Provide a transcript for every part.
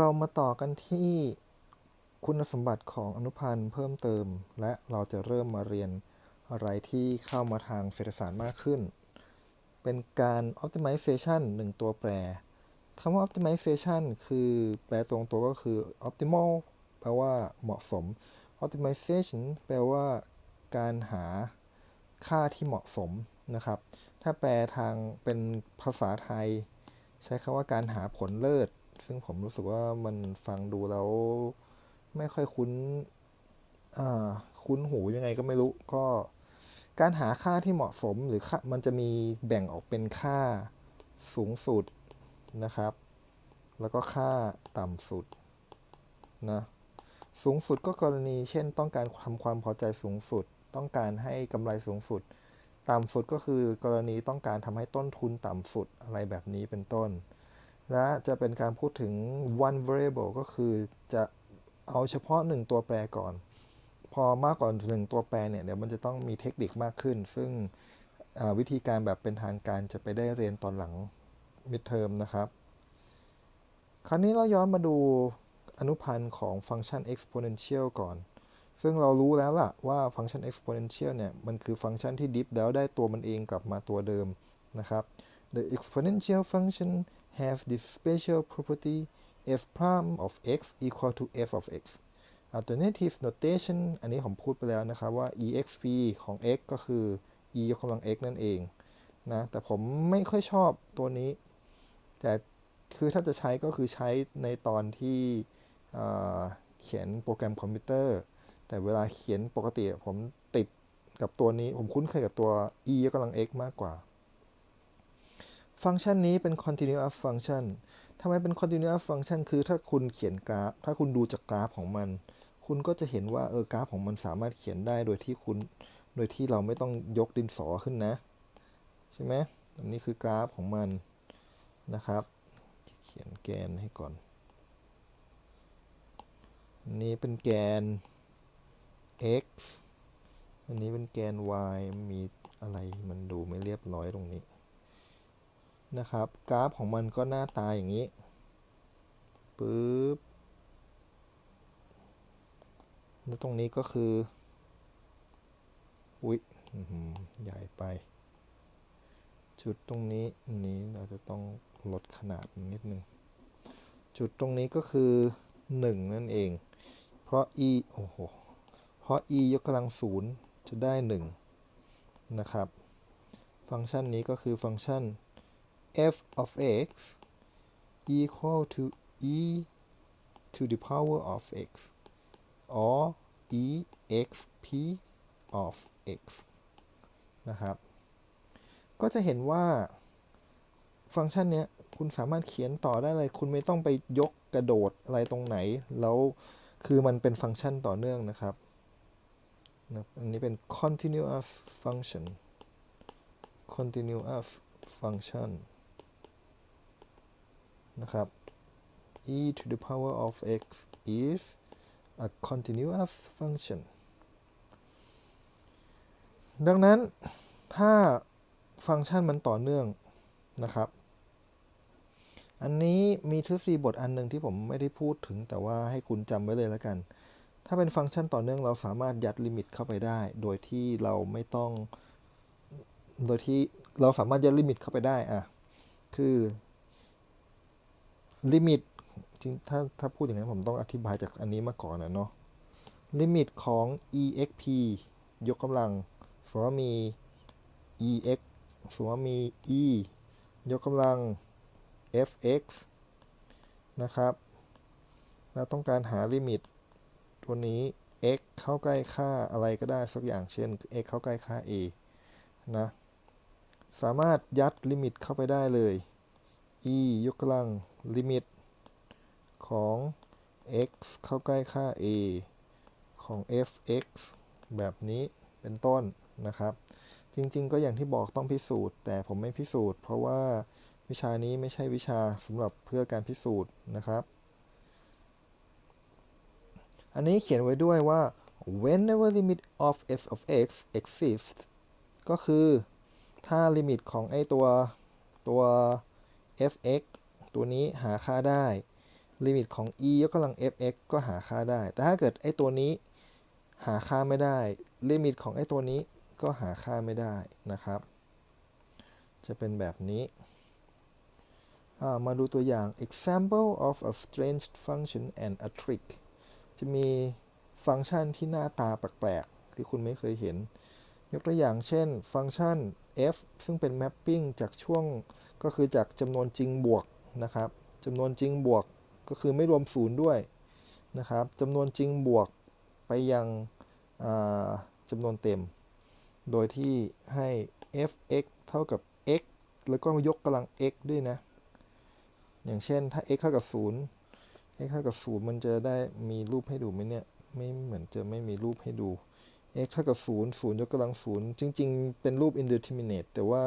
เรามาต่อกันที่คุณสมบัติของอนุพันธ์เพิ่มเติม และเราจะเริ่มมาเรียนอะไรที่เข้ามาทางเศรษฐศาสตร์มากขึ้น เป็นการ optimization หนึ่งตัวแปรคำว่า optimization คือแปลตรงตัวก็คือ optimal แปลว่าเหมาะสม optimization แปลว่าการหาค่าที่เหมาะสมนะครับ ถ้าแปลทางเป็นภาษาไทย ใช้คำว่าการหาผลเลิศ ซึ่งผมรู้สึกว่ามันฟังดูแล้ว ไม่ค่อยคุ้นคุ้นหูยังไงก็ไม่รู้ ก็การหาค่าที่เหมาะสมหรือค่ามันจะมีแบ่งออกเป็นค่าสูงสุดนะครับ แล้วก็ค่าต่ำสุดนะสูงสุดก็กรณีเช่น ต้องการทำความพอใจสูงสุด ต้องการให้กำไรสูงสุด ต่ำสุดก็คือกรณีต้องการทำให้ต้นทุนต่ำสุดอะไรแบบนี้เป็นต้น และจะเป็นการพูดถึง one variable ก็คือจะเอาเฉพาะหนึ่งตัวแปรก่อน พอมากกว่าหนึ่งตัวแปรเนี่ย เดี๋ยวมันจะต้องมีเทคนิคมากขึ้น ซึ่งวิธีการแบบเป็นทางการจะไปได้เรียนตอนหลัง midterm นะครับ คราวนี้เราย้อนมาดูอนุพันธ์ของฟังก์ชัน exponential ก่อน ซึ่งเรารู้แล้วล่ะว่าฟังก์ชัน exponential เนี่ย มันคือฟังก์ชันที่ดิฟแล้วได้ตัวมันเองกลับมาตัวเดิมนะครับ The exponential function have this special property f prime of x equal to f of x alternative notation อันนี้ผมพูดไปแล้วนะครับว่า exp ของ x ก็คือ e ยกกำลัง x นั่นเองนะแต่ผมไม่ค่อยชอบตัวนี้ แต่คือถ้าจะใช้ก็คือใช้ในตอนที่เเขียนโปรแกรมคอมพิวเตอร์ แต่เวลาเขียนปกติผมติดกับตัวนี้ ผมคุ้นเคยกับตัว e ยกกำลัง x มากกว่า ฟังก์ชันนี้เป็น continuous function ทำไมเป็น continuous function คือถ้าคุณเขียนกราฟ ถ้าคุณดูจากกราฟของมัน คุณก็จะเห็นว่าเออกราฟของมันสามารถเขียนได้โดยที่คุณ โดยที่เราไม่ต้องยกดินสอขึ้นนะ ใช่ไหมอันนี้คือกราฟของมันนะครับ เขียนแกนให้ก่อนอันนี้เป็นแกน x อันนี้เป็นแกน y มีอะไรมันดูไม่เรียบร้อยตรงนี้ นะครับ กราฟของมันก็หน้าตาอย่างนี้ปึ๊บแล้วตรงนี้ก็คืออุ๊ยอื้อหือใหญ่ไป จุดตรงนี้อันนี้เราจะต้องลดขนาดนนิดนึง จุดตรงนี้ก็คือ 1 นั่นเอง เพราะ e โอ้โห เพราะ e ยกกำลังศูนย์จะได้ 1 นะครับ ฟังก์ชันนี้ก็คือฟังก์ชัน f of x equal to e to the power of x or exp of x นะครับ ก็จะเห็นว่าฟังก์ชันเนี้ยคุณสามารถเขียนต่อได้เลย คุณไม่ต้องไปยกกระโดดอะไรตรงไหน แล้วคือมันเป็นฟังก์ชันต่อเนื่องนะครับนะอันนี้เป็น continuous function continuous function นะครับ e to the power of x is a continuous function ดังนั้นถ้าฟังก์ชันมันต่อเนื่องนะครับ อันนี้มีทฤษฎีบทอันหนึ่งที่ผมไม่ได้พูดถึงแต่ว่าให้คุณจำไว้เลยแล้วกัน ถ้าเป็นฟังก์ชันต่อเนื่องเราสามารถยัดลิมิตเข้าไปได้ โดยที่เราไม่ต้อง โดยที่เราสามารถยัดลิมิตเข้าไปได้อะคือ ลิมิตจริงถ้าถ้าพูดอย่างนั้นผมต้องอธิบายจากอันนี้มาก่อนนะเนาะลิมิตของ exp ยกกำลังสมมติว่ามี ex สมมติว่ามี e ยกกำลัง fx นะครับ แล้วต้องการหาลิมิต ตัวนี้ x เข้าใกล้ค่าอะไรก็ได้สักอย่างเช่น x เข้าใกล้ค่า a นะ สามารถยัดลิมิตเข้าไปได้เลย e ยกกำลังลิมิต ของ x เข้าใกล้ค่า a ของ fx แบบนี้เป็นต้นนะครับ จริงๆ ก็อย่างที่บอกต้องพิสูจน์ แต่ผมไม่พิสูจน์ เพราะว่าวิชานี้ไม่ใช่วิชาสำหรับเพื่อการพิสูจน์นะครับ อันนี้เขียนไว้ด้วยว่า whenever limit of f of x exists ก็คือถ้าลิมิตของไอตัวตัว fx ตัวนี้หาค่าได้ ลิมิตของ e ยกกำลัง fx ก็หาค่าได้ แต่ถ้าเกิดไอ้ตัวนี้หาค่าไม่ได้ ลิมิตของไอ้ตัวนี้ก็หาค่าไม่ได้นะครับ จะเป็นแบบนี้ มาดูตัวอย่าง example of a strange function and a trick จะมีฟังก์ชันที่หน้าตาแปลกๆ ที่คุณไม่เคยเห็น ยกตัวอย่างเช่น ฟังก์ชัน f ซึ่งเป็น mapping จากช่วงก็คือจากจำนวนจริงบวกนะครับจำนวนจริงบวกก็คือไม่รวมศูนย์ด้วยนะครับจำนวนจริงบวกไปยังจำนวนเต็ม โดยที่ให้ f(x) เท่ากับ x แล้วก็ยกกำลัง x ด้วยนะ อย่างเช่นถ้า x เท่ากับ 0 x เท่ากับ 0 มันจะได้มีรูปให้ดูไหมเนี่ย ไม่เหมือนจะไม่มีรูปให้ดู x เท่ากับ0 0ยกกำลัง0จริง ๆ เป็นรูป indeterminate แต่ว่า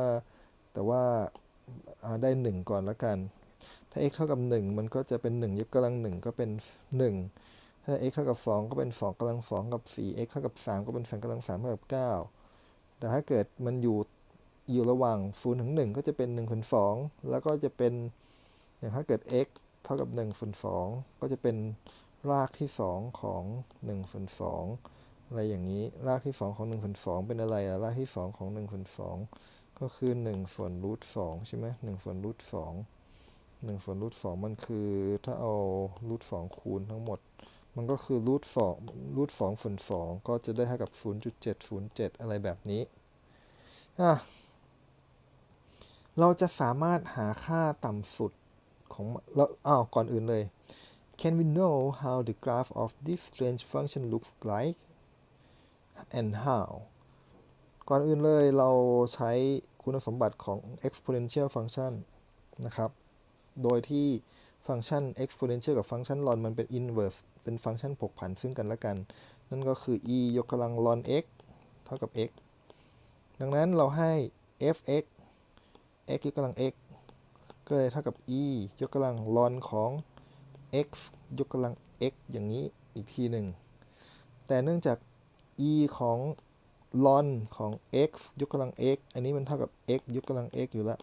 แต่ว่าได้ 1 ก่อนละกัน ถ้า x เท่ากับ 1 มันก็จะเป็น 1 ยกกำลัง 1 ก็เป็น 1 ถ้า x เท่ากับ 2 ก็เป็น 2กำลัง 2 กับ 4 x เท่ากับ 3 ก็เป็น2กำลัง3เท่ากับ 9 แต่ถ้าเกิดมันอยู่อยู่ระหว่าง0ถึง 1 ก็จะเป็น1ส่วน2แล้วก็จะเป็นอย่างถ้าเกิด x เท่ากับ1ส่วน2ก็จะเป็นรากที่ 2 ของ1ส่วน2 อะไรอย่างนี้ รากที่ 2 ของ1ส่วน2เป็นอะไรอะรากที่ 2 ของ1ส่วน2ก็คือ1ส่วนรูท2ใช่ไหม1ส่วนรูท2 1ส่วนรูท2มันคือถ้าเอารูท2คูณทั้งหมด มันก็คือรูท2รูท2ส่วน2ก็จะได้เท่ากับ 0.707 อะไรแบบนี้อะเราจะสามารถหาค่าต่ำสุดของเราอ้าวก่อนอื่นเลย Can we know how the graph of this strange function looks like and how ก่อนอื่นเลยเราใช้คุณสมบัติของ exponential function นะครับ โดยที่ฟังก์ชัน exponential กับฟังก์ชัน ln มันเป็น inverse เป็นฟังก์ชันผกผันซึ่งกันและกัน นั่นก็คือ e ยกกำลัง ln x เท่ากับ x ดังนั้นเราให้ f(x) x ยกกำลัง x ก็เลยเท่ากับ e ยกกำลัง ln ของ x ยกกำลัง x อย่างนี้อีกทีหนึ่ง แต่เนื่องจาก e ของ ln ของ x ยกกำลัง x อันนี้มันเท่ากับ x ยกกำลัง x อยู่แล้ว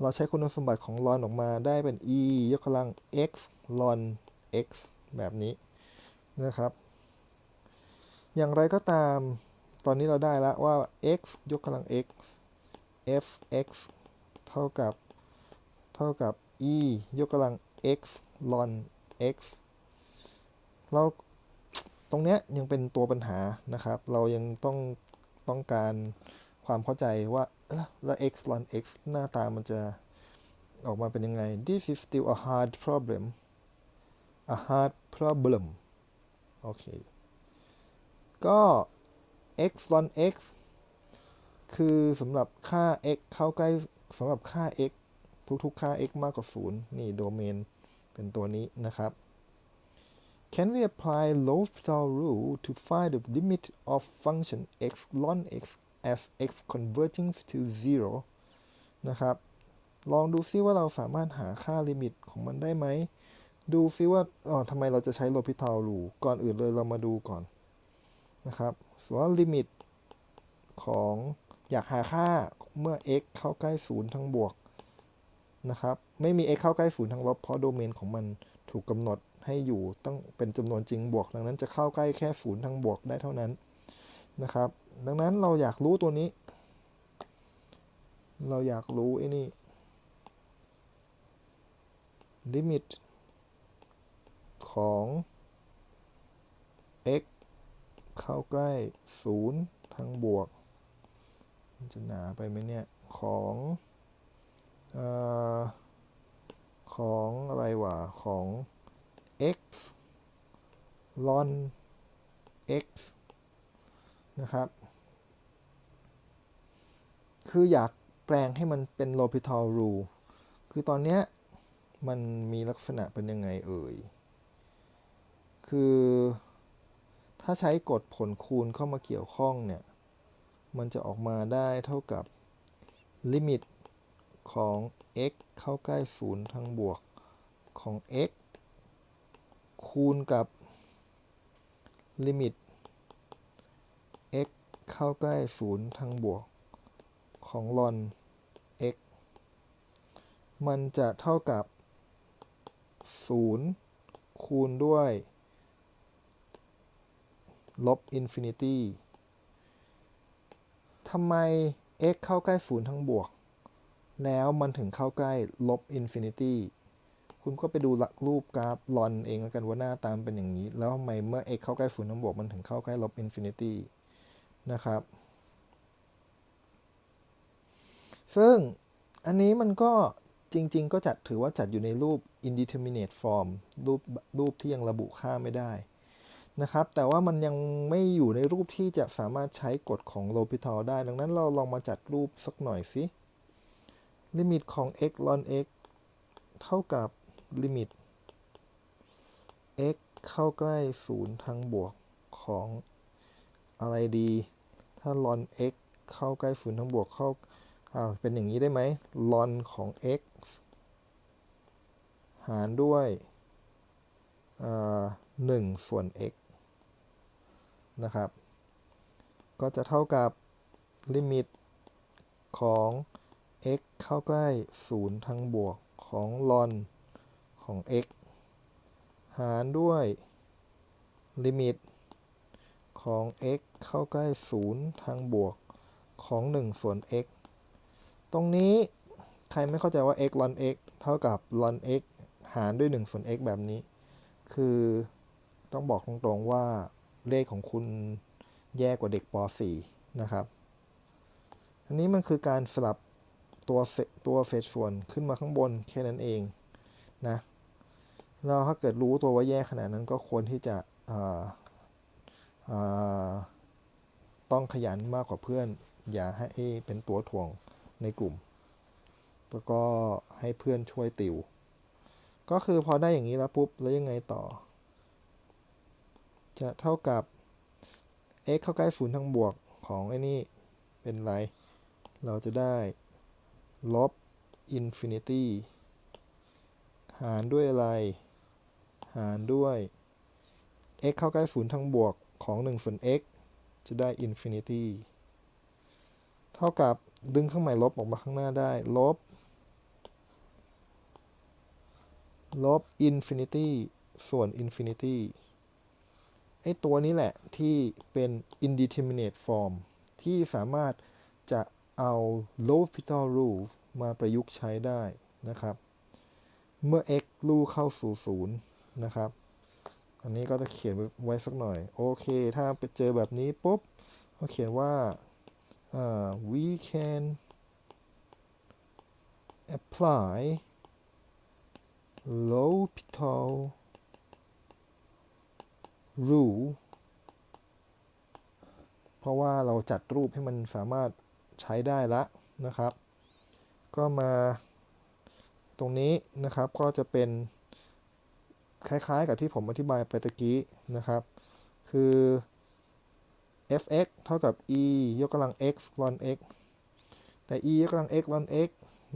เราใช้คุณสมบัติของ ln ออกมาได้เป็น e ยกกำลัง x ln x แบบนี้นะครับ อย่างไรก็ตาม ตอนนี้เราได้แล้วว่า x ยกกำลัง x f(x) เท่ากับ เท่ากับ e ยกกำลัง x ln x เรา ตรงเนี้ยยังเป็นตัวปัญหานะครับ เรายังต้องต้องการความเข้าใจว่าแล้ว x ln x หน้าตามันจะออกมาเป็นยังไง This is still a hard problem a hard problem โอเค ก็ x ln x คือสำหรับค่า x เข้าใกล้สำหรับค่า x ทุกๆ ค่า x มากกว่า 0 นี่โดเมนเป็นตัวนี้นะครับ Can we apply L'Hopital rule to find the limit of function x ln x as x converging to 0 นะครับ ลองดูซิว่าเราสามารถหาค่าลิมิตของมันได้ไหม ดูซิว่าอ๋อทำไมเราจะใช้ L'Hopital rule ก่อนอื่นเลยเรามาดูก่อนนะครับส่วนลิมิตของอยากหาค่าเมื่อ x เข้าใกล้ 0 ทั้งบวกนะครับ ไม่มี x เข้าใกล้ 0 ทั้งลบเพราะโดเมนของมันถูกกำหนด ให้อยู่ต้องเป็นจำนวนจริงบวก ดังนั้นจะเข้าใกล้แค่0ทั้งบวกได้เท่านั้นนะครับ ดังนั้นเราอยากรู้ตัวนี้ เราอยากรู้ไอ้นี่ลิมิตของ x เข้าใกล้0ทั้งบวก มันจะหนาไปไหมเนี่ย ของอของอะไรวะของ x ln x นะครับ คืออยากแปลงให้มันเป็น L'Hopital rule คือตอนเนี้ยมันมีลักษณะเป็นยังไงเอ่ย คือถ้าใช้กฎผลคูณเข้ามาเกี่ยวข้องเนี่ย มันจะออกมาได้เท่ากับลิมิตของ x เข้าใกล้ 0ทั้งบวกของ x คูณกับ ลิมิต x เข้าใกล้0ทั้งบวก ของ ln x มันจะเท่ากับ 0 คูณด้วย ลบอินฟินิตี้ทำไม x เข้าใกล้ศูนย์ทั้งบวก แล้วมันถึงเข้าใกล้ลบอินฟินิตี้ คุณก็ไปดูรูปกราฟลอนเองแล้วกันว่าหน้าตามเป็นอย่างนี้ แล้วทำไมเมื่อ x เข้าใกล้ศูนย์ทั้งบวกมันถึงเข้าใกล้ลบอินฟินิตี้นะครับ ซึ่งอันนี้มันก็จริง ๆ ก็จัดถือว่าจัดอยู่ในรูป indeterminate form รูปรูปที่ยังระบุค่าไม่ได้นะครับ แต่ว่ามันยังไม่อยู่ในรูปที่จะสามารถใช้กฎของ L'Hopital ได้ ดังนั้นเราลองมาจัดรูปสักหน่อยสิลิมิตของ x ln x เท่ากับ ลิมิต x เข้าใกล้ศูนย์ทางบวกของอะไรดี ถ้า ln x เข้าใกล้ศูนย์ทางบวกเข้าอ่าเป็นอย่างนี้ได้ไหม ln ของ x หารด้วยหนึ่งส่วน x นะครับ ก็จะเท่ากับลิมิตของ x เข้าใกล้ศูนย์ทางบวกของ ln ของ x หารด้วยลิมิตของ x เข้าใกล้ศูนย์ทางบวกของ 1 ส่วน x ตรงนี้ใครไม่เข้าใจว่า x ln x เท่ากับ ln x หารด้วย 1 ส่วน x แบบนี้ คือต้องบอกตรงๆว่าเลขของคุณแย่กว่าเด็กป .4 นะครับ อันนี้มันคือการสลับตัวตัวเศษส่วนขึ้นมาข้างบนแค่นั้นเองนะ เราถ้าเกิดรู้ตัวว่าแย่ขนาดนั้นก็ควรที่จะต้องขยันมากกว่าเพื่อน อย่าให้เป็นตัวถ่วงในกลุ่ม แล้วก็ให้เพื่อนช่วยติว ก็คือพอได้อย่างนี้แล้วปุ๊บ แล้วยังไงต่อ จะเท่ากับ x เข้าใกล้ศูนย์ทางบวกของไอ้นี่ เป็นไร เราจะได้ลบอินฟินิตี้หารด้วยอะไร หารด้วย x เข้าใกล้ศูนย์ทางบวกของ1ส่วน x จะได้อินฟินิตี้เท่ากับดึงเครื่องหมายลบออกมาข้างหน้าได้ ลบ ลบอินฟินิตี้ส่วนอินฟินิตี้ไอตัวนี้แหละที่เป็น indeterminate form ที่สามารถจะเอา L'Hopital rule มาประยุกต์ใช้ได้นะครับ เมื่อ x ลู่เข้าสู่ศู นะครับ อันนี้ก็จะเขียนไว้สักหน่อย โอเค ถ้าไปเจอแบบนี้ปุ๊บก็เขียนว่า uh, we can apply L'Hopital rule เพราะว่าเราจัดรูปให้มันสามารถใช้ได้ละนะครับ ก็มาตรงนี้นะครับก็จะเป็น คล้ายๆ กับที่ผมอธิบายไปตะกี้นะครับ คือ f(x) เท่ากับ e ยกกำลัง x ln x แต่ e ยกกำลัง x ln x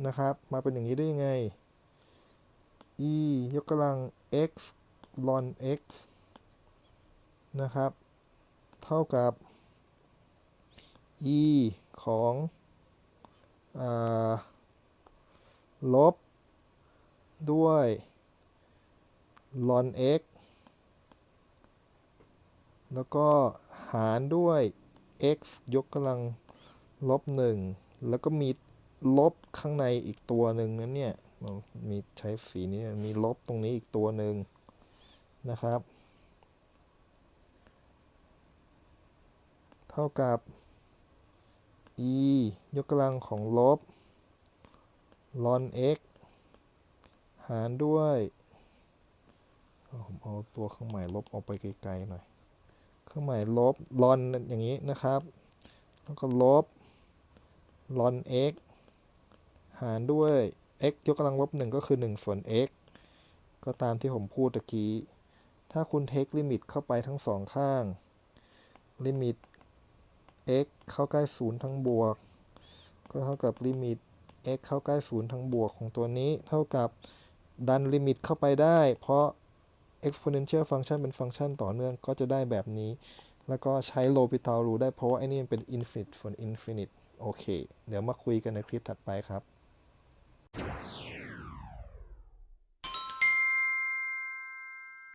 นะครับ มาเป็นอย่างนี้ได้ยังไง e ยกกำลัง x ln x นะครับ เท่ากับ e ของอลบด้วย ln x แล้วก็หารด้วย x ยกกำลังลบหนึ่งแล้วก็มีลบข้างในอีกตัวหนึ่งนั้นเนี่ยมีใช้สีนี้มีลบตรงนี้อีกตัวหนึ่งนะครับ เท่ากับ e ยกกำลังของลบ ln x หารด้วย เอาตัวเครื่องหมายลบออกไปไกลๆหน่อย เครื่องหมายลบ ln อย่างนี้นะครับ แล้วก็ลบ ln x หารด้วย x ยกกำลังลบ1ก็คือ 1 ส่วน x ก็ตามที่ผมพูดตะกี้ ถ้าคุณเทคลิมิตเข้าไปทั้งสองข้าง ลิมิต x เข้าใกล้ศูนย์ทั้งบวก ก็เท่ากับลิมิต x เข้าใกล้ศูนย์ทั้งบวกของตัวนี้ เท่ากับดันลิมิตเข้าไปได้ เพราะ exponential function เป็นฟังก์ชันต่อเนื่องก็จะได้แบบนี้ แล้วก็ใช้ L'Hopital rule ได้เพราะว่าไอ้นี่มันเป็น infinite ส่วน infinite โอเค เดี๋ยวมาคุยกันในคลิปถัดไปครับ